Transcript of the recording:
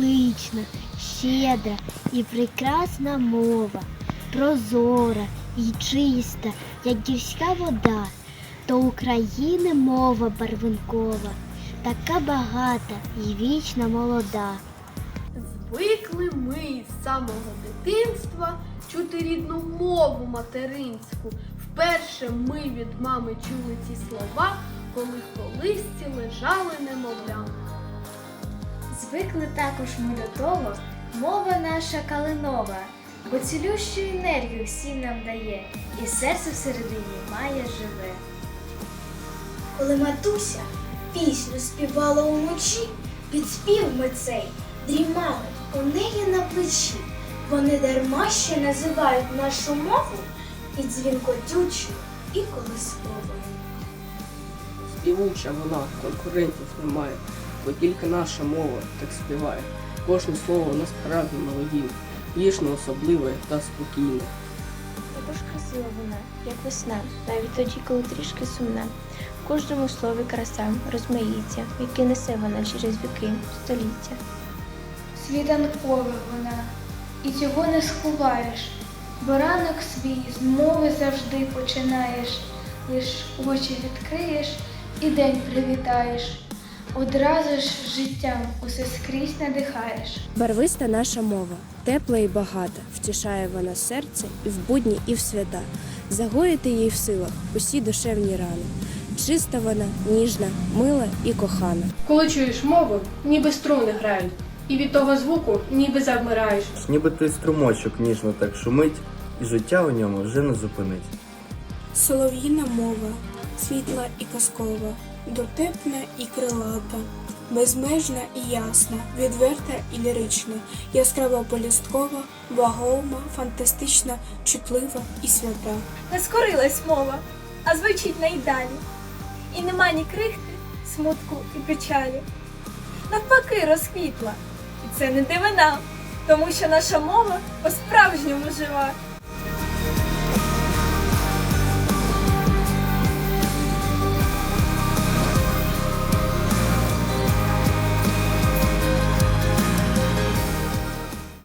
велична, щедра і прекрасна мова, прозора і чиста, як гірська вода, то України мова барвинкова, така багата і вічна молода. Звикли ми з самого дитинства чути рідну мову материнську. Вперше ми від мами чули ці слова, коли в колисці лежали немовля. Звикли також ми до того, мова наша калинова, бо цілющу енергію всім нам дає, і серце всередині має живе. Коли матуся пісню співала уночі, під спів ми цей дрімали у неї на плечі. Вони дарма що називають нашу мову і дзвінкотючою, і колисковою. Співуча вона, конкурентів немає, бо тільки наша мова так співає. Кожне слово насправді мелодійне, ніжно, особливе та спокійне. Також красива вона, як весна, навіть тоді, коли трішки сумна. В кожному слові краса розмаїться, які несе вона через віки, століття. світанкова вона, і цього не сховаєш, бо ранок свій з мови завжди починаєш, лиш очі відкриєш і день привітаєш, одразу ж життям усе скрізь надихаєш. Барвиста наша мова, тепла і багата, втішає вона серце і в будні, і в свята. Загоїти їй в силах усі душевні рани. Чиста вона, ніжна, мила і кохана. Коли чуєш мову, ніби струни грають, і від того звуку ніби завмираєш. Ніби той струмочок ніжно так шумить, і життя у ньому вже не зупинить. Солов'їна мова, світла і казкова, дотепна і крилата, безмежна і ясна, відверта і лірична, яскрава полісткова, вагома, фантастична, чутлива і свята. Не скорилась мова, а звучить найдалі. І нема ні крихти, смутку і печалі. Навпаки, розквітла. І це не дивина, тому що наша мова по-справжньому жива.